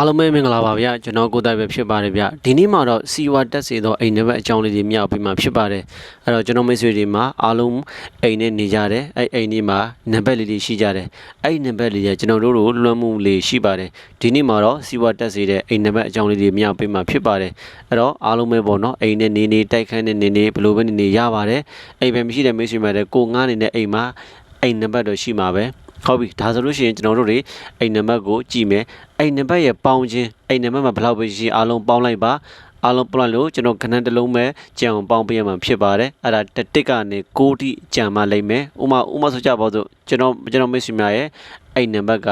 အားလုံးပဲမင်္ဂလာပါဗျာကျွန်တော်ကိုယ်တိုင်ပဲဖြစ်ပါတယ်ဗျာဒီနေ့မှာတော့စီဝါတက်စေသောအိမ်နံပါတ်အကြောင်းလေးတွေမြောက်ပြီးမှဖြစ်ပါတယ်အဲ့တော့ကျွန်တော်မိတ်ဆွေတွေမှာအားလုံးအိမ်နဲ့နေကြတယ်အဲ့အိမ်ဒီမှာနံပါတ်လေးတွေရှိကြတယ်အဲ့ဒီနံပါတ်လေးတွေကျွန်တော်တို့တို့လွှမ်းမှုလေးရှိပါတယ်ဒီနေ့မှာတော့စီဝါတက်စေတဲ့အိမ်နံပါတ်အကြောင်းလေးတွေမြောက်ပြီးမှဖြစ်ပါတယ်အဲ့တော့အားလုံးပဲပေါ့နော်အိမ်နဲ့နေနေတိုက်ခန်းနဲ့နေနေဘယ်လိုပဲနေနေရပါတယ်အိမ်ပဲမရှိတဲ့မိတ်ဆွေများတဲ့ကိုငားနေတဲ့အိမ်မှာအိမ်နံပါတ်တော့ရှိမှာပဲ ဟုတ်ပြီဒါဆိုလို့ရှိရင်ကျွန်တော်တို့တွေအဲ့နံပါတ်ကိုကြည့်မယ်အဲ့နံပါတ်ရဲ့ပေါင်းခြင်းအဲ့နံပါတ်မှာဘယ်လောက်ပဲရှိအားလုံးပေါင်းလိုက်ပါအားလုံးပေါင်းလို့ကျွန်တော်ခဏတစ်လုံးပဲကြံပေါင်းပေးရမှာဖြစ်ပါတယ်အဲ့ဒါတစ်တစ်ကနေ6တိကြံမလိုက်မယ်ဥမာဥမာဆိုကြပါစို့ကျွန်တော်ကျွန်တော်မိတ်ဆွေများရဲ့အဲ့နံပါတ်က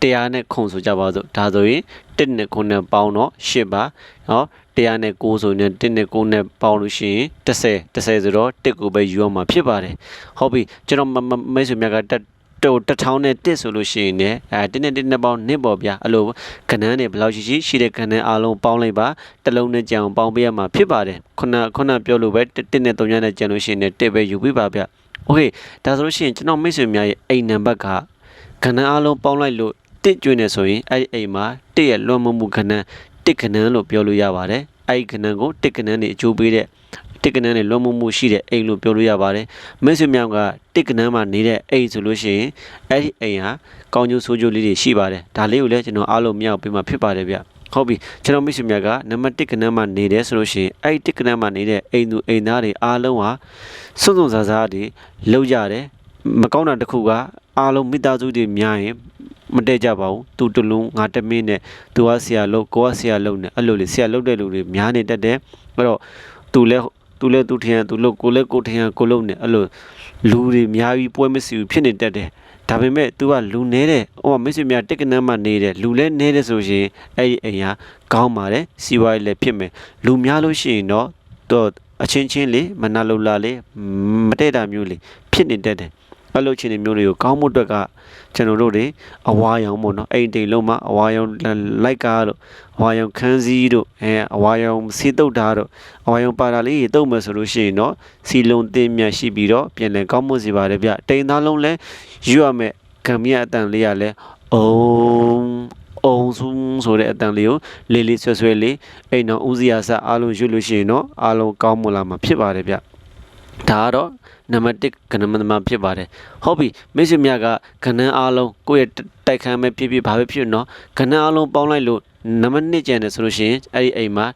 တရားနဲ့ခုံဆိုကြပါစို့ဒါဆိုရင်1နဲ့9နဲ့ပေါင်းတော့10ပါနော်တရားနဲ့9ဆိုရင်1နဲ့9နဲ့ပေါင်းလို့ရှိရင်30 30ဆိုတော့1ကိုပဲယူအောင်မှာဖြစ်ပါတယ်ဟုတ်ပြီကျွန်တော်မိတ်ဆွေများကတက် တော့တစ်ထောင်နဲ့တစ်ဆိုလို့ရှိရင်လည်းအဲတစ်နဲ့တစ်နဲ့ပေါင်းနှစ်ပေါ့ဗျာအဲ့လိုကဏ္ဍတွေဘယ်လောက်ရှိရှိရှိတဲ့ကဏ္ဍအားလုံးပေါင်းလိုက်ပါတစ်လုံးနဲ့ကြံအောင်ပေါင်းပေးရမှာဖြစ်ပါတယ်ခုနခုနပြောလို့ပဲတစ်နဲ့သုံးညနဲ့ကြံလို့ရှိရင်လည်းတစ်ပဲယူပေးပါဗျโอเคဒါဆိုလို့ရှိရင်ကျွန်တော်မိတ်ဆွေများရဲ့အိမ်နံပါတ်ကကဏ္ဍအားလုံးပေါင်းလိုက်လို့တစ်ကျွင်းနေဆိုရင်အဲ့ဒီအိမ်မှာတစ်ရဲ့လွှမ်းမိုးမှုကဏ္ဍတစ်ကဏ္ဍလို့ပြောလို့ရပါတယ်အဲ့ဒီကဏ္ဍကိုတစ်ကဏ္ဍနေအကျိုးပေးတဲ့ တစ်ကနန်းနဲ့လွန်မှုမှုရှိတဲ့အိမ်လို့ပြောလို့ရပါတယ်။မိတ်ဆွေများကတစ်ကနန်းမှာနေတဲ့အိမ်ဆိုလို့ရှိရင်အဲ့ဒီအိမ်ဟာကောင်းကျိုးဆိုးကျိုးလေးတွေရှိပါတယ်။ဒါလေးကိုလည်းကျွန်တော်အားလုံးမြောက်ပေးမှာဖြစ်ပါတယ်ဗျ။ဟုတ်ပြီကျွန်တော်မိတ်ဆွေများကနံပါတ်1ကနန်းမှာနေတယ်ဆိုလို့ရှိရင်အဲ့ဒီ1ကနန်းမှာနေတဲ့အိမ်သူအိမ်သားတွေအားလုံးဟာစွန့်စွန့်စားစားတွေလောက်ကြတယ်မကောင်းတာတစ်ခုကအားလုံးမိသားစုတွေများရင်မတည့်ကြပါဘူးသူတလုံးငါတမင်းနဲ့သူကဆရာလို့ကိုကဆရာလို့နဲ့အဲ့လိုလေဆရာလို့တဲ့လူတွေများနေတတ်တယ်အဲ့တော့သူလည်း သူလည်းသူထင်သူလို့ကိုလည်းကိုထင်ကိုလို့နဲ့အဲ့လိုလူတွေအများကြီးပွဲမစီဘူးဖြစ်နေတတ်တယ်ဒါပေမဲ့ तू ကလူနေတယ်ဟိုမိတ်ဆွေများတက်ကနန်းမှနေတယ်လူလည်းနေတယ်ဆိုရင်အဲ့ဒီအိမ်ဟာကောင်းပါတယ်စီဝိုင်းလည်းဖြစ်မယ်လူများလို့ရှိရင်တော့တော့အချင်းချင်းလေးမနာလို့လာလေးမတည့်တာမျိုးလေးဖြစ်နေတတ်တယ် အဲ့လိုချင်းတွေမျိုးတွေကိုကောင်းမှုအတွက်ကကျွန်တော်တို့တွေအဝါရောင်ပေါ့နော်အိမ်တိမ်လုံးမှာအဝါရောင်လိုက်ကားတို့အဝါရောင်ခန်းစည်းတို့အဲအဝါရောင်စီးတုတ်တာတို့အဝါရောင်ပါတာလေးတွေတုတ်မယ်ဆိုလို့ရှိရင်တော့စီလုံးတင်းမြတ်ရှိပြီးတော့ပြန်လည်ကောင်းမှုစီပါတယ်ဗျတိမ်သားလုံးလဲယူရမယ်ကံမြတ်အတန်လေးရလဲအုံအုံဆုံးဆိုတဲ့အတန်လေးကိုလေးလေးဆွဲဆွဲလေးအိမ်တော်ဦးစီးရစအားလုံးယူလို့ရှိရင်တော့အားလုံးကောင်းမလာမှာဖြစ်ပါတယ်ဗျဒါကတော့ နံပါတ်1ကဏ္ဍမဖြစ်ပါတယ်ဟုတ်ပြီမိတ်ဆွေများကကဏ္ဍအားလုံးကိုယ့်ရဲ့တိုက်ခန်းပဲဖြစ်ဖြစ်ဘာပဲဖြစ်နော်ကဏ္ဍအားလုံးပေါင်းလိုက်လို့ နံပါတ်1ကျန်တယ်ဆိုလို့ရှိရင်အဲ့ဒီအိမ်မှာ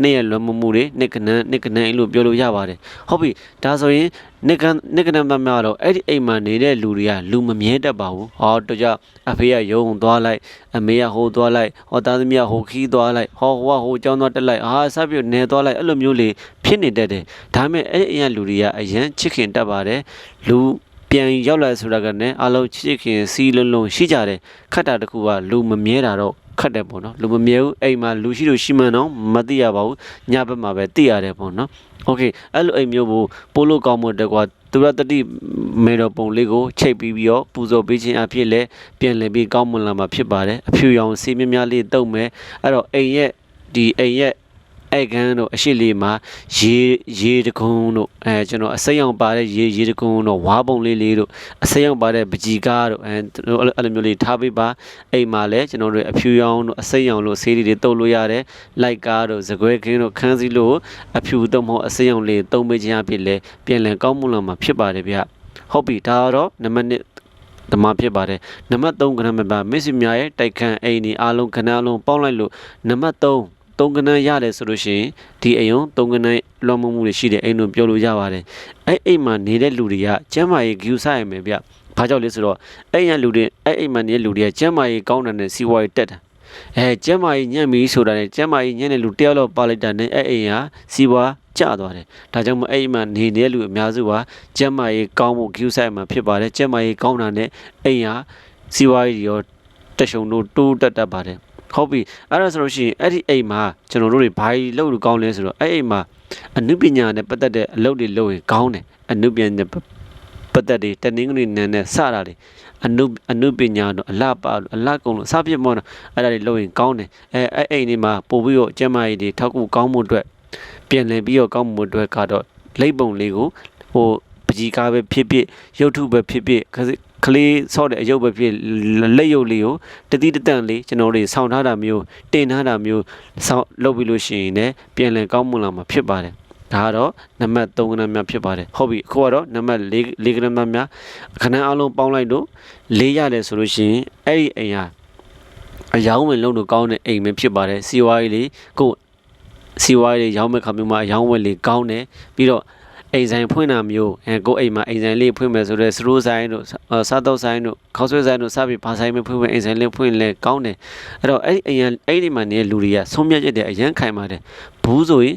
နှစ်ရဲ့လွန်မှုမှုတွေနှစ်ကဏ္ဍနှစ်ကဏ္ဍအိမ်လို့ပြောလို့ရပါတယ်ဟုတ်ပြီဒါဆိုရင်နှစ်ကဏ္ဍနှစ်ကဏ္ဍမများတော့အဲ့ဒီအိမ်မှာနေတဲ့လူတွေကလူမမြဲတတ်ပါဘူးဟောတော့ကြအဖေကရုံသွားလိုက်အမေကဟိုသွားလိုက်ဟောသားသမီးကဟိုခီးသွားလိုက်ဟောဟိုကဟိုကျောင်းသွားတက်လိုက်အာဆက်ပြီးနေသွားလိုက်အဲ့လိုမျိုးလေးဖြစ်နေတတ်တယ်ဒါပေမဲ့အဲ့ဒီအိမ်ကလူတွေကအရန်ချစ်ခင်တတ်ပါတယ်လူပြန်ရောက်လာဆိုတာကလည်းအလုံးချစ်ခင်စီးလုံးလုံးရှိကြတယ်ခတ်တာတခုကလူမမြဲတာတော့ ခတ်တယ်ပေါ့နော်လူမမြဲဘူးအိမ်မှာလူရှိလို့ရှိမှန်းတော့မသိရပါဘူးညဘက်မှာပဲသိရတယ်ပေါ့နော်โอเคအဲ့လိုအိမ်မျိုးကိုပို့လို့ကောင်းမှုတက်ကွာသူရတတိမေတော်ပုံလေးကိုချိတ်ပြီးပြီးတော့ပူဇော်ပေးခြင်းအဖြစ်လဲပြန်လည်ပြီးကောင်းမွန်လာမှာဖြစ်ပါတယ်အဖြူရောင်ဆေးမြများလေးတုံမယ်အဲ့တော့အိမ်ရဲ့ဒီအိမ်ရဲ့ အဲ့ကန်းတို့အရှိလေးမှာရေရေတကုံတို့အဲကျွန်တော်အစိမ်းအောင်ပါတဲ့ရေရေတကုံတို့ဝါပုံလေးလေးတို့အစိမ်းအောင်ပါတဲ့ပကြီကားတို့အဲအဲ့လိုမျိုးလေးထားပေးပါအိမ်မှာလည်းကျွန်တော်တို့အဖြူရောင်တို့အစိမ်းအောင်လို့ဆေးလေးတွေတုပ်လို့ရတယ်လိုက်ကားတို့ဇကွဲခင်းတို့ခန်းစည်းလို့အဖြူတုံးမဟုတ်အစိမ်းအောင်လေးတုံးပေးခြင်းအဖြစ်လဲပြန်လည်ကောင်းမွန်လာမှာဖြစ်ပါတယ်ဗျဟုတ်ပြီဒါတော့နံပါတ်1ဓမ္မဖြစ်ပါတယ်နံပါတ်3ကဏ္ဍမှာမစ္စမြရဲ့တိုက်ခန်းအိမ်ဒီအားလုံးခဏအလုံးပေါင်းလိုက်လို့နံပါတ်3 သုံးကနန်းရတယ်ဆိုလို့ရှိရင်ဒီအိမ်ုံသုံးကနန်းလွန်မှုမှုတွေရှိတဲ့အိမ်တို့ပြောလို့ရပါတယ်အဲ့အိမ်မှာနေတဲ့လူတွေကကျမ်းမာရေးဂယူဆိုင်ရမယ်ဗျဘာကြောင့်လဲဆိုတော့အဲ့ရလူတွေအဲ့အိမ်မှာနေတဲ့လူတွေကကျမ်းမာရေးကောင်းတယ်နဲ့စီးပွားရေးတက်တာအဲကျမ်းမာရေးညံ့ပြီဆိုတာနဲ့ကျမ်းမာရေးညံ့တဲ့လူတယောက်တော့ပါလိုက်တာနဲ့အဲ့အိမ်ဟာစီးပွားကျသွားတယ်ဒါကြောင့်မို့အဲ့အိမ်မှာနေတဲ့လူအများစုဟာကျမ်းမာရေးကောင်းမှုဂယူဆိုင်မှာဖြစ်ပါတယ်ကျမ်းမာရေးကောင်းတာနဲ့အိမ်ဟာစီးပွားရေးရောတက်ရှုံတို့တိုးတက်တတ်ပါတယ် ဟုတ်ပြီအဲ့ဒါဆိုလို့ရှိရင်အဲ့ဒီအိမ်မှာကျွန်တော်တို့တွေဘာကြီးလုပ်လို့ကောင်းလဲဆိုတော့အဲ့အိမ်မှာအနုပညာနဲ့ပတ်သက်တဲ့အလုပ်တွေလုပ်ရင်ကောင်းတယ်အနုပညာနဲ့ပတ်သက်တဲ့တနင်္ဂနွေနန်းနဲ့စတာတွေအနုအနုပညာတို့အလှပလို့အလှကုံလို့စပြစ်မောတော့အဲ့ဒါတွေလုပ်ရင်ကောင်းတယ်အဲအဲ့အိမ်ဒီမှာပို့ပြီးတော့ကျမ်းမာရေးတွေထောက်ကူကောင်းမှုအတွက်ပြန်လည်ပြီးတော့ကောင်းမှုအတွက်ကတော့လိပ်ပုံလေးကိုဟိုပကြီးကားပဲဖြစ်ဖြစ်ရုပ်ထုပဲဖြစ်ဖြစ်ခ ကလေးဆော့တဲ့အယုတ်ပဲဖြစ်လက်ရုပ်လေးကိုတတိတတန့်လေးကျွန်တော်တို့ဆောင်းထားတာမျိုးတင်ထားတာမျိုးဆောင်းလုပ်ပြီးလို့ရှိရင်လည်းပြန်လည်ကောင်းမွန်လာမှာဖြစ်ပါတယ်ဒါကတော့နံပါတ်3ကဏ္ဍများဖြစ်ပါတယ်ဟုတ်ပြီအခုကတော့နံပါတ်4 4ကဏ္ဍများခဏအလုံးပေါင်းလိုက်တော့၄ရတယ်ဆိုလို့ရှိရင်အဲ့ဒီအိမ်ဟာအယောင်းဝင်လုံးလို့ကောင်းတဲ့အိမ်ပဲဖြစ်ပါတယ်စီဝါရေးလေးကိုစီဝါရေးလေးရောင်းမဲ့ခါမျိုးမှာအယောင်းဝင်လေးကောင်းတယ်ပြီးတော့ အိမ်ဆိုင်ဖွင့်တာမျိုးအဲကိုအိမ်မှာအိမ်ဆိုင်လေးဖွင့်မယ်ဆိုတော့စရိုးဆိုင်တို့စားတော့ဆိုင်တို့ခေါက်ဆွဲဆိုင်တို့စပြီးဘာဆိုင်မဖွင့်မယ်အိမ်ဆိုင်လေးဖွင့်လဲကောင်းတယ်အဲ့တော့အဲ့ဒီအိမ်အဲ့ဒီမှာနေတဲ့လူတွေကဆုံးမြတ်ချက်တဲ့အရန်ခိုင်ပါတယ်ဘူးဆိုရင်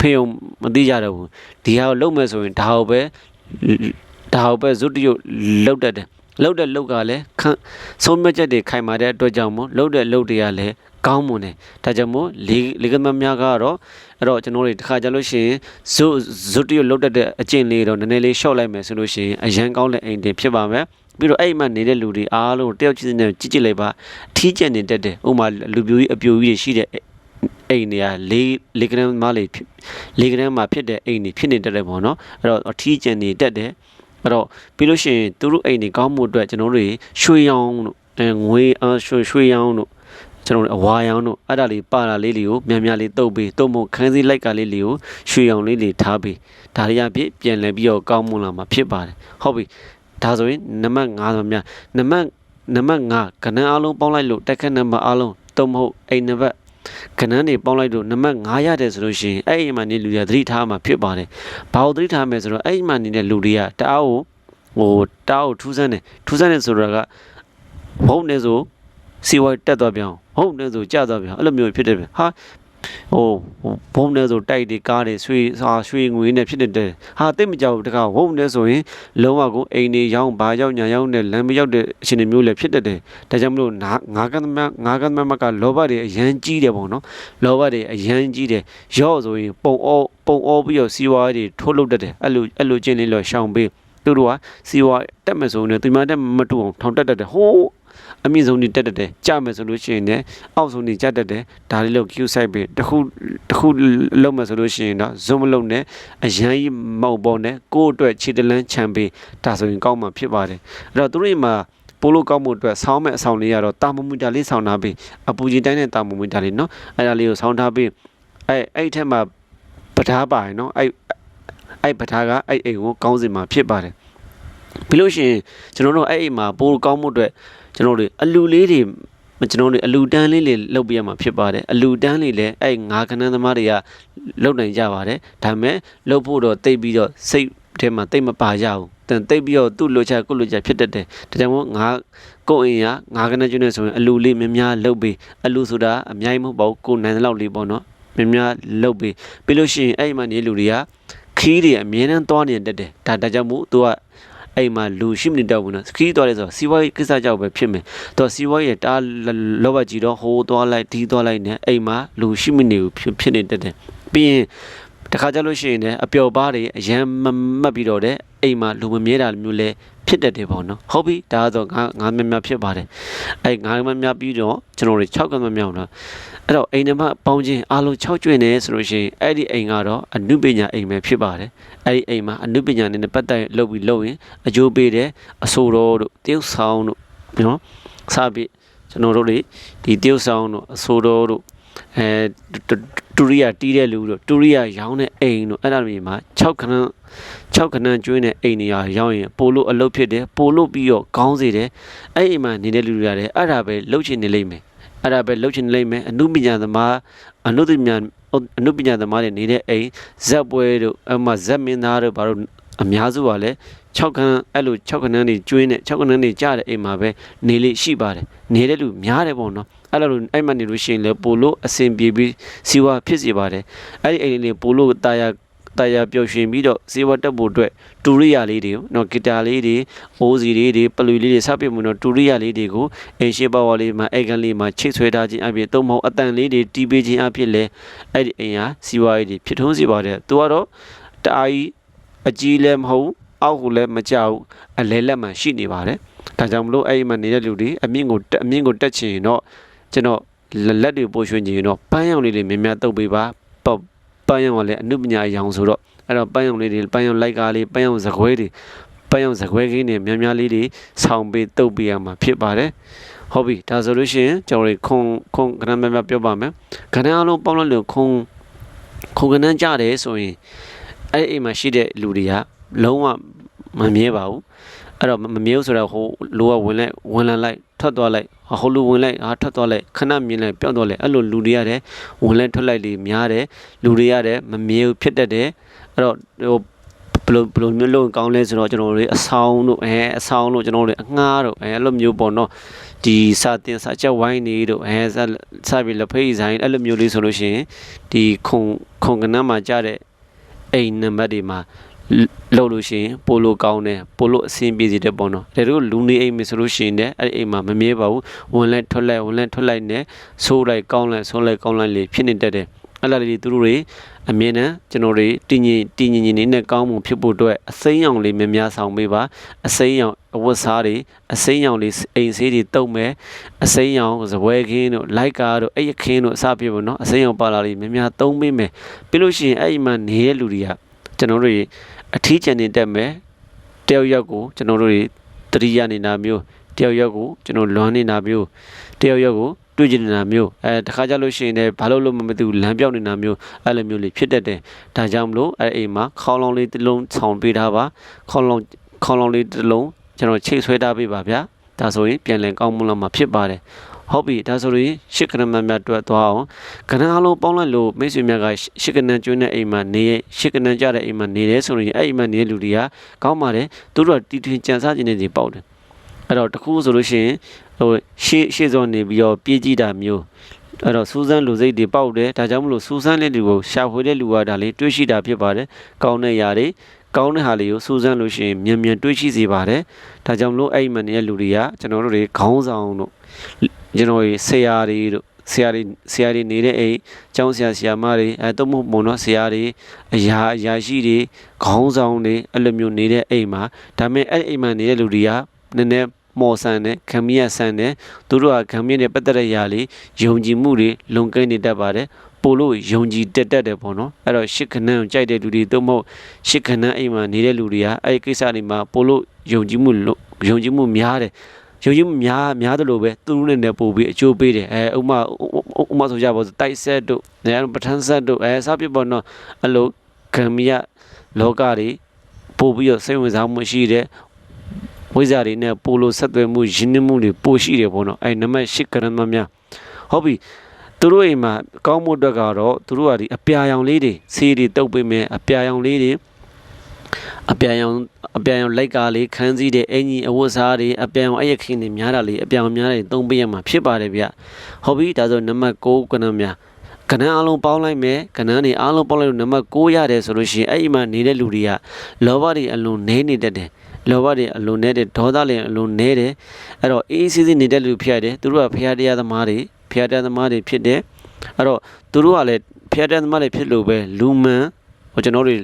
ဖေုံမသိကြတော့ဘူးဒီဟာကိုလုံးမယ်ဆိုရင်ဒါကိုပဲဒါကိုပဲဇွတ်တရုတ်လောက်တတ်တယ် လောက်တဲ့လောက်ကလည်းခန့်ဆုံးမြတ်ချက်တွေခိုင်မာတဲ့အတွက်ကြောင့်မို့လောက်တဲ့လောက်တွေကလည်းကောင်းမွန်တယ်ဒါကြောင့်မို့လေလေကမများကတော့အဲ့တော့ကျွန်တော်တို့တခါကြလို့ရှိရင်ဇွတ်ဇွတ်တရုတ်လောက်တတ်တဲ့အကျင့်လေးတော့နည်းနည်းလေးရှော့လိုက်မယ်ဆိုလို့ရှိရင်အရန်ကောင်းတဲ့အိမ်တင်ဖြစ်ပါမယ်ပြီးတော့အဲ့ဒီမှာနေတဲ့လူတွေအားလုံးတယောက်ချင်းနဲ့ကြည့်ကြည့်လိုက်ပါအထီးကျန်နေတတ်တယ်ဥပမာလူပြိုကြီးအပြိုကြီးတွေရှိတဲ့အိမ်တွေက၄၄ဂရမ်မလေး၄ဂရမ်မှာဖြစ်တဲ့အိမ်တွေဖြစ်နေတတ်တယ်ပေါ့နော်အဲ့တော့အထီးကျန်နေတတ်တယ် အဲ့တော့ပြီးလို့ရှိရင်သူတို့အိမ်တွေကောင်းမှုအတွက်ကျွန်တော်တို့ရွှေရောင်တို့အဲငွေရွှေရွှေရောင်တို့ကျွန်တော်တို့အဝါရောင်တို့အဲ့ဒါလေးပါတာလေးတွေကိုမြန်မြန်လေးတုပ်ပြီးတုပ်မို့ခန်းစည်းလိုက်ကလေးလေးကိုရွှေရောင်လေးလေးထားပြီးဒါတွေအဖြစ်ပြန်လဲပြီးတော့ကောင်းမွန်လာမှာဖြစ်ပါတယ်ဟုတ်ပြီဒါဆိုရင်နံပါတ်5ဆိုများနံပါတ်နံပါတ်5ကဏ္ဍအလုံးပေါင်းလိုက်လို့တက်ခတ်နံပါတ်အလုံးတုံမဟုတ်အိမ်နံပါတ် ကဏ္ဍနေပေါင်းလိုက်လို့နံပါတ်9ရတယ်ဆိုလို့ရှိရင်အဲ့ဒီမှာနေလူတွေသတိထားမှာဖြစ်ပါတယ်။ဘာလို့သတိထားမလဲဆိုတော့အဲ့ဒီမှာနေတဲ့လူတွေကတအားကိုဟိုတအားကိုထူးဆန်းတယ်ထူးဆန်းတယ်ဆိုတာကဘုံနေဆိုစီဝါတက်သွားပြန်ဟုတ်နေဆိုကြသွားပြန်အဲ့လိုမျိုးဖြစ်တယ်ဗျဟာ ဟိုဘုံနဲ့ဆိုတိုက်တွေကားတွေရွှေဟာရွှေငွေနဲ့ဖြစ်နေတယ်ဟာတိတ်မကြောက်တခါဝုံနဲ့ဆိုရင်လုံးဝကိုအိမ်တွေရောင်းဘာရောက်ညာရောက်နဲ့လမ်းမရောက်တဲ့အခြေအနေမျိုးလည်းဖြစ်တတ်တယ်ဒါကြောင့်မလို့ငါငါကသမားငါကသမားကလောဘတွေအရန်ကြီးတယ်ပေါ့နော်လောဘတွေအရန်ကြီးတယ်ရော့ဆိုရင်ပုံအောပုံအောပြီးတော့စီးပွားတွေထိုးလုပ်တတ်တယ်အဲ့လိုအဲ့လိုကျင်းလေးလောရှောင်ပေးသူတို့ကစီးပွားတက်မယ်ဆိုရင်သူမှတက်မတူအောင်ထောင်တက်တတ်တယ်ဟိုး အမြင့်ဆုံးနေတက်တက်တယ်ကြမယ်ဆိုလို့ရှိရင်လည်းအောက်ဆုံးနေကြတက်တယ်ဒါလေးလို့ queue site ပဲတခုတခုလုံးမယ်ဆိုလို့ရှိရင်တော့ zoom မလုံးနဲ့အရန်ကြီးမောက်ပေါ်နဲ့ကိုယ့်အတွက်ခြေတလန်းခြံပေးဒါဆိုရင်ကောင်းမှာဖြစ်ပါတယ်အဲ့တော့သူတို့မှာပိုလို့ကောင်းမှုအတွက်ဆောင်းမဲ့အဆောင်လေးကတော့တာမမူတာလေးဆောင်းထားပြီးအပူကြီးတိုင်းနဲ့တာမမူတာလေးเนาะအဲ့ဒါလေးကိုဆောင်းထားပြီးအဲ့အဲ့ထက်မှာပဓာပါရင်เนาะအဲ့အဲ့ပဓာကအဲ့အိမ်ကိုကောင်းစင်မှာဖြစ်ပါတယ်ပြီးလို့ရှိရင်ကျွန်တော်တို့အဲ့အိမ်မှာပိုကောင်းမှုအတွက် ကျွန်တော်တို့အလူလေးတွေကျွန်တော်တို့အလူတန်းလေးတွေလုပ်ပြရမှာဖြစ်ပါတယ်အလူတန်းလေးလည်းအဲ့ငါးခဏန်းသမားတွေကလုပ်နိုင်ကြပါတယ်ဒါပေမဲ့လုပ်ဖို့တော့တိတ်ပြီးတော့စိတ်ထဲမှာတိတ်မပါကြဘူးတန်တိတ်ပြီးတော့သူ့လိုချကိုလိုချဖြစ်တတ်တယ်ဒါကြောင့်မို့ငါကိုယ့်အိမ်ကငါးခဏန်းကျွန်းနေဆိုရင်အလူလေးများများလုပ်ပြီးအလူဆိုတာအများကြီးမဟုတ်ပါဘူးကိုနိုင်တဲ့လောက်လေးပေါ့နော်များများလုပ်ပြီးပြီးလို့ရှိရင်အဲ့ဒီမှာနေလူတွေကခီးတွေအမြဲတမ်းသွားနေတတ်တယ်ဒါဒါကြောင့်မို့သူက အဲ့မှာလူရှိမနေတော့ဘူးနော်စကီးသွားလဲဆိုတော့စီးပွားရေးကိစ္စကြောင့်ပဲဖြစ်မယ်တော့စီးပွားရေးတားလောဘကြီးတော့ဟိုသွားလိုက်ဒီသွားလိုက်နဲ့အိမ်မှာလူရှိမနေဘူးဖြစ်ဖြစ်နေတတ်တယ်ပြီးရင်တခါကြလို့ရှိရင်လည်းအပျော်ပါးတွေအရန်မမတ်ပြီးတော့တဲ့အိမ်မှာလူမမြဲတာမျိုးလဲဖြစ်တတ်တယ်ပေါ့နော်ဟုတ်ပြီဒါဆိုငါငါမြမြဖြစ်ပါတယ်အဲ့ငါမြမြပြီးတော့ကျွန်တော်တို့6ကမြမြတော့ အဲ့တော့အိမ်နံပါတ်ပေါင်းခြင်းအားလုံး6ကျွင့်နေဆိုလို့ရှိရင်အဲ့ဒီအိမ်ကတော့အနုပညာအိမ်ပဲဖြစ်ပါတယ်အဲ့ဒီအိမ်မှာအနုပညာနဲ့ပတ်သက်လုပ်ပြီးလုပ်ရင်အကျိုးပေးတယ်အဆိုတော်တို့တရုတ်ဆောင်တို့နော်စပြီးကျွန်တော်တို့တွေဒီတရုတ်ဆောင်တို့အဆိုတော်တို့အဲတူရီယာတီးတဲ့လူတို့တူရီယာရောင်းတဲ့အိမ်တို့အဲ့ဒါမျိုးမှာ6ခဏ6ခဏကျွင်းတဲ့အိမ်နေရာရောင်းရင်ပိုလို့အလုပ်ဖြစ်တယ်ပိုလို့ပြီးတော့ခေါင်းစေတယ်အဲ့အိမ်မှာနေတဲ့လူတွေရတယ်အဲ့ဒါပဲလှုပ်ချင်နေလိမ့်မယ် အဲ့ဒါပဲလှုပ်ချင်နေလိမ့်မယ်အမှုပညာသမားအနုပညာအနုပညာသမားတွေနေတဲ့အိမ်ဇက်ပွဲတို့အမှဇက်မင်းသားတို့ဘာလို့အများစုကလည်း6ခန်းအဲ့လို6ခန်းတွေကျွင်းတဲ့6ခန်းတွေကြားတဲ့အိမ်မှာပဲနေလိရှိပါတယ်နေတဲ့လူများတယ်ပေါ့နော်အဲ့လိုအဲ့မှနေလို့ရှိရင်လည်းပိုလို့အဆင်ပြေပြီးစီဝါဖြစ်စီပါတယ်အဲ့ဒီအိမ်လေးပိုလို့တာယာ တာယာပျော်ရွှင်ပြီးတော့ဇေဝတက်ဖို့အတွက်တူရိယာလေးတွေကိုနော်ဂီတာလေးတွေအိုးစီလေးတွေပလူလေးတွေစပစ်မှုတော့တူရိယာလေးတွေကိုအင်ရှိပါဝါလေးမှာအိုက်ကန်လေးမှာချိတ်ဆွဲထားခြင်းအပြင်သုံးမဟုတ်အတန်လေးတွေတီးပေးခြင်းအဖြစ်လဲအဲ့ဒီအိမ်ဟာစီဝါရေးတွေဖြစ်ထုံးစီပါတယ်သူကတော့တအားကြီးအကြီးလည်းမဟုတ်အောက်ကိုလည်းမကြောက်အလဲလက်မှရှိနေပါတယ်ဒါကြောင့်မလို့အဲ့ဒီမှာနေတဲ့လူတွေအမြင့်ကိုအမြင့်ကိုတက်ချင်တော့ကျွန်တော်လက်တွေပို့ရွှင်ချင်တော့ပန်းရောင်လေးတွေများများတုပ်ပေးပါ ပေါ့ပန်းရောင်ကလည်းအနုပညာအယောင်ဆိုတော့အဲ့တော့ပန်းရောင်လေးတွေပန်းရောင်လိုက်ကားလေးပန်းရောင်စကွဲတွေပပတ်ရောင်စကွဲခင်းတွေများများလေးတွေဆောင်းပေးတုပ်ပေးရမှာဖြစ်ပါတယ်ဟုတ်ပြီဒါဆိုလို့ရှိရင်ကျွန်တော်တို့ခုံခုံကဏ္ဍများများပြောပါမယ်ကဏ္ဍအလုံးပေါင်းလိုက်လို့ခုံခုံကဏ္ဍကြတယ်ဆိုရင်အဲ့ဒီအိမ်မှာရှိတဲ့လူတွေကလုံးဝမမြဲပါဘူးအဲ့တော့မမြဲဘူးဆိုတော့ဟိုလူကဝင်လိုက်ဝင်လာလိုက် ထွက်သွားလိုက်ဟိုလူဝင်လိုက်ဟာထွက်သွားလိုက်ခဏမြင်လိုက်ပြောင်းသွားလိုက်အဲ့လိုလူတွေရတယ်ဝင်လိုက်ထွက်လိုက်လေးများတယ်လူတွေရတယ်မမြဲဘူးဖြစ်တတ်တယ်အဲ့တော့ဟိုဘယ်လိုဘယ်လိုမျိုးလုံးကောင်းလဲဆိုတော့ကျွန်တော်တို့အဆောင်တို့အဲအဆောင်တို့ကျွန်တော်တို့အငှားတို့အဲအဲ့လိုမျိုးပေါ့နော်ဒီစာတင်စာချက်ဝိုင်းနေတို့အဲစစပြီးလက်ဖေးဆိုင်အဲ့လိုမျိုးလေးဆိုလို့ရှိရင်ဒီခုံခုံကနန်းမှာကြားတဲ့အိမ်နံပါတ်တွေမှာ လောက်လို့ရှိရင်ပိုလိုကောင်းတယ်ပိုလိုအဆင်ပြေစေတဲ့ပေါ့နော်ဒါတို့လူနေအိမ်မယ်ဆိုလို့ရှိရင်လည်းအဲ့ဒီအိမ်မှာမမြဲပါဘူးဝင်လဲထွက်လိုက်ဝင်လဲထွက်လိုက်နဲ့ဆိုးလိုက်ကောင်းလိုက်ဆိုးလိုက်ကောင်းလိုက်လေးဖြစ်နေတတ်တယ်အဲ့လာလေးသူတို့တွေအမြင်နဲ့ကျွန်တော်တွေတည်ငြိမ်တည်ငြိမ်ငြိမ်လေးနဲ့ကောင်းမှုဖြစ်ဖို့အတွက်အစိမ်းရောင်လေးများများဆောင်ပေးပါအစိမ်းရောင်အဝတ်စားတွေအစိမ်းရောင်လေးအိမ်ဆေးတွေတုံမဲ့အစိမ်းရောင်ဇပွဲခင်းတို့လိုက်ကားတို့အဲ့ရခင်းတို့အစပြဖို့နော်အစိမ်းရောင်ပါလာလေးများများသုံးပေးမယ်ပြီးလို့ရှိရင်အဲ့ဒီမှာနေတဲ့လူတွေက ကျွန်တော်တို့အထီးကျန်နေတက်မယ်တယောက်ယောက်ကိုကျွန်တော်တို့တွေတတိယနေတာမျိုးတယောက်ယောက်ကိုကျွန်တော်လွမ်းနေတာမျိုးတယောက်ယောက်ကိုတွေ့ကြနေတာမျိုးအဲတခါကြလို့ရှိရင်လည်းဘာလို့လို့မသိဘူးလမ်းပြောက်နေတာမျိုးအဲ့လိုမျိုးလေးဖြစ်တတ်တယ်ဒါကြောင့်မလို့အဲ့အိမ်မှာခေါင်းလောင်းလေးတစ်လုံးဆောင်ပေးထားပါခေါင်းလောင်းခေါင်းလောင်းလေးတစ်လုံးကျွန်တော်ချိတ်ဆွဲထားပေးပါဗျာဒါဆိုရင်ပြန်လည်ကောင်းမွန်လာမှာဖြစ်ပါတယ် ဟုတ်ပြီဒါဆိုရင်ရှစ်ကနမများတွေ့သွားအောင်ကဏ္ဍအလုံးပေါင်းလိုက်လို့မိတ်ဆွေများကရှစ်ကနကျွန်းတဲ့အိမ်မှာနေရှစ်ကနကြတဲ့အိမ်မှာနေတယ်ဆိုရင်အဲ့အိမ်မှာနေတဲ့လူတွေကကောင်းပါတယ်သူတို့ကတီထွင်ကြံစားခြင်းတွေပေါက်တယ်အဲ့တော့တခုဆိုလို့ရှိရင်ဟိုရှေ့ရှေ့စောနေပြီးတော့ပြေးကြည့်တာမျိုးအဲ့တော့စူးစမ်းလူစိတ်တွေပေါက်တယ်ဒါကြောင့်မလို့စူးစမ်းတဲ့လူကိုရှာဖွေတဲ့လူကဒါလေးတွေးရှိတာဖြစ်ပါတယ်ကောင်းတဲ့ຢာတွေကောင်းတဲ့ဟာလေးကိုစူးစမ်းလို့ရှိရင်မြန်မြန်တွေးရှိစေပါတယ်ဒါကြောင့်မလို့အဲ့ဒီမှာနေတဲ့လူတွေကကျွန်တော်တို့တွေခေါင်းဆောင်တို့ ကျွန်တော်တွေဆရာတွေတို့ဆရာတွေဆရာတွေနေတဲ့အိမ်ကျောင်းဆရာဆရာမတွေအဲတော့မဟုတ်ဘူးနော်ဆရာတွေအရာအရာရှိတွေခေါင်းဆောင်တွေအဲ့လိုမျိုးနေတဲ့အိမ်မှာဒါပေမဲ့အဲ့အိမ်မှာနေတဲ့လူတွေကနည်းနည်းမော်ဆန်တယ်ခံမရဆန်တယ်သူတို့ကခံမရနဲ့ပတ်သက်တဲ့ຢာလေးယုံကြည်မှုတွေလွန်ကဲနေတတ်ပါတယ်ပို့လို့ယုံကြည်တက်တက်တယ်ပေါ့နော်အဲ့တော့ရှစ်ခဏန်းကိုကြိုက်တဲ့လူတွေသို့မဟုတ်ရှစ်ခဏန်းအိမ်မှာနေတဲ့လူတွေကအဲ့ဒီကိစ္စတွေမှာပို့လို့ယုံကြည်မှုယုံကြည်မှုများတယ် ယုံကြည်မှုများများတယ်လို့ပဲသူတို့နဲ့လည်းပို့ပြီးအကျိုးပေးတယ်အဲဥမာဥမာဆိုကြပါစို့တိုက်ဆက်တို့အဲပထန်းဆက်တို့အဲစပြပေါ့နော်အဲ့လိုခံမရလောကတွေပို့ပြီးတော့စိတ်ဝင်စားမှုရှိတယ်ဝိဇ္ဇာတွေနဲ့ပိုလို့ဆက်သွယ်မှုယဉ်နှမှုတွေပိုရှိတယ်ပေါ့နော်အဲနံပါတ်၈ကရမများဟုတ်ပြီသူတို့အိမ်မှာကောင်းမှုအတွက်ကတော့သူတို့ကဒီအပြာရောင်လေးတွေဆေးတွေတုပ်ပေးမယ်အပြာရောင်လေးတွေ အပြာရောင်အပြာရောင်လိုက်ကားလေးခန်းစည်းတဲ့အင်ကြီးအဝတ်စားတွေအပြာရောင်အရက်ခင်းတွေများတာလေးအပြာရောင်များတယ်သုံးပေးရမှာဖြစ်ပါတယ်ဗျဟုတ်ပြီဒါဆိုနံပါတ်6ကနများကဏ္ဍအလုံးပေါင်းလိုက်မယ်ကဏ္ဍနေအလုံးပေါင်းလိုက်လို့နံပါတ်6ရတယ်ဆိုလို့ရှိရင်အဲ့ဒီမှာနေတဲ့လူတွေကလောဘတွေအလွန်နေနေတတ်တယ်လောဘတွေအလွန်နေတယ်ဒေါသတွေအလွန်နေတယ်အဲ့တော့အေးဆေးဆေးနေတဲ့လူဖြစ်ရတယ်သူတို့ကဖရာတရားသမားတွေဖရာတရားသမားတွေဖြစ်တယ်အဲ့တော့သူတို့ကလည်းဖရာတရားသမားတွေဖြစ်လို့ပဲလူမှန် ဟိုကျွန်တော်တို့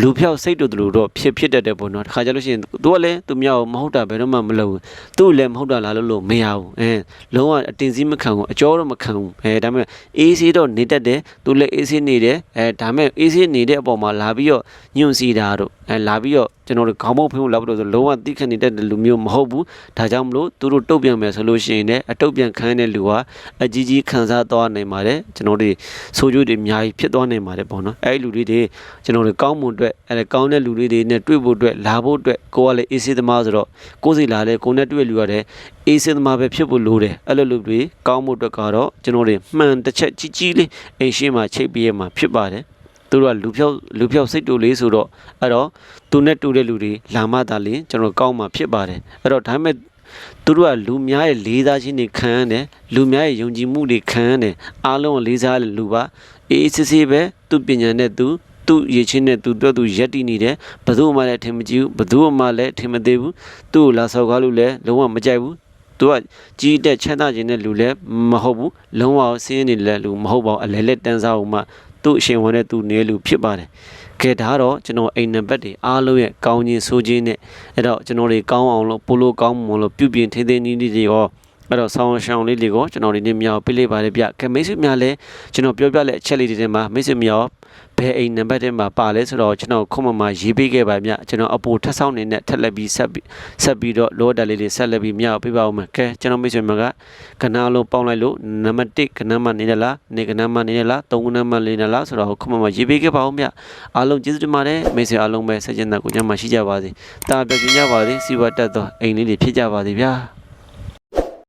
လူဖြောက်စိတ်တို့တို့တော့ဖြစ်ဖြစ်တတ်တယ်ပေါ့နော်တခါကြလို့ရှိရင်သူကလည်းသူမြောက်မဟုတ်တာဘယ်တော့မှမလုပ်ဘူးသူ့လည်းမဟုတ်တာလားလို့လို့မရဘူးအဲလုံးဝအတင်စည်းမခံဘူးအကျော်တော့မခံဘူးအဲဒါပေမဲ့အေးဆေးတော့နေတတ်တယ်သူလည်းအေးဆေးနေတယ်အဲဒါပေမဲ့အေးဆေးနေတဲ့အပေါ်မှာလာပြီးတော့ညွန့်စီတာတို့အဲလာပြီးတော့ကျွန်တော်တို့ခေါင်းပေါက်ဖုံးလာပြီးတော့ဆိုလုံးဝတိခတ်နေတဲ့လူမျိုးမဟုတ်ဘူးဒါကြောင့်မလို့သူတို့တုတ်ပြန်မယ်ဆိုလို့ရှိရင်လည်းအတုတ်ပြန်ခံတဲ့လူဟာအကြီးကြီးခံစားသွားနိုင်ပါတယ်ကျွန်တော်တို့ဆိုးကျိုးတွေအများကြီးဖြစ်သွားနိုင်ပါတယ်ပေါ့နော်အဲဒီလူတွေတွေကျွန်တော်တို့ကောင်းမွန်အတွက်အဲကောင်းတဲ့လူတွေတွေနဲ့တွေ့ဖို့အတွက်လာဖို့အတွက်ကိုကလည်းအေးစေးသမားဆိုတော့ကိုယ်စီလာလဲကိုနဲ့တွေ့လူရတယ်အေးစေးသမားပဲဖြစ်ဖို့လိုတယ်အဲ့လိုလူတွေကောင်းမှုအတွက်ကတော့ကျွန်တော်တို့မှန်တစ်ချက်ကြီးကြီးလေးအိမ်ရှိမှချိတ်ပြရမှာဖြစ်ပါတယ် သူတို့ကလူဖြောက်လူဖြောက်စိတ်တူလေးဆိုတော့အဲ့တော့သူနဲ့တူတဲ့လူတွေလာမှသာလင်ကျွန်တော်ကောင်းမှဖြစ်ပါတယ်အဲ့တော့ဒါပေမဲ့သူတို့ကလူများရဲ့လေးစားခြင်းတွေခံရတယ်လူများရဲ့ယုံကြည်မှုတွေခံရတယ်အားလုံးလေးစားတဲ့လူပါအေးအေးဆေးဆေးပဲသူပညာနဲ့သူသူ့ရည်ချင်းနဲ့သူတို့သူရက်တည်နေတယ်ဘယ်သူမှလည်းထင်မကြည့်ဘူးဘယ်သူမှလည်းထင်မသေးဘူးသူ့ကိုလာဆောက်ကားလို့လည်းလုံးဝမကြိုက်ဘူးသူကကြီးတက်ချမ်းသာခြင်းတဲ့လူလည်းမဟုတ်ဘူးလုံးဝဆင်းရဲနေတဲ့လူမဟုတ်ပါဘူးအလဲလက်တန်းစားအောင်မှ သူ့အရှင်ဝန်နဲ့သူနေလူဖြစ်ပါတယ်ကဲဒါတော့ကျွန်တော်အိမ်နံပါတ်တွေအားလုံးရဲ့ကောင်းခြင်းဆိုးခြင်းနဲ့အဲ့တော့ကျွန်တော်တွေကောင်းအောင်လို့ပိုလို့ကောင်းမွန်လို့ပြုပြင်ထိန်းသိမ်းနည်းတွေရောအဲ့တော့ဆောင်းရှောင်းလေးတွေကိုကျွန်တော်ဒီနေ့မြောက်ပြလိုက်ပါတယ်ဗျကဲမိတ်ဆွေများလည်းကျွန်တော်ပြောပြတဲ့အချက်လေးတွေထဲမှာမိတ်ဆွေမြောက်ဘ ယ်အိမ်နံပါတ်ထဲမှာပါလဲဆိုတော့ကျွန်တော်ခုမှမှရေးပေးခဲ့ပါမြကျွန်တော်အပူထက်ဆောင်နေနဲ့ထက်လက်ပြီးဆက်ပြီးဆက်ပြီးတော့လောတက်လေးတွေဆက်လက်ပြီးမြောက်ပြပါဦးမယ်ကဲကျွန်တော်မိတ်ဆွေများကကနာလုံးပေါင်းလိုက်လို့နံပါတ်1ကနန်းမနေရလားနေကနန်းမနေရလား3ကနန်းမနေရလားဆိုတော့ခုမှမှရေးပေးခဲ့ပါဦးမြအားလုံးကျေးဇူးတင်ပါတယ်မိတ်ဆွေအားလုံးပဲဆက်ကျင်တဲ့ကိုညမှာရှိကြပါစေတာပြည့်ကြပါစေစီဝတ်တက်သောအိမ်လေးတွေဖြစ်ကြပါစေဗျာ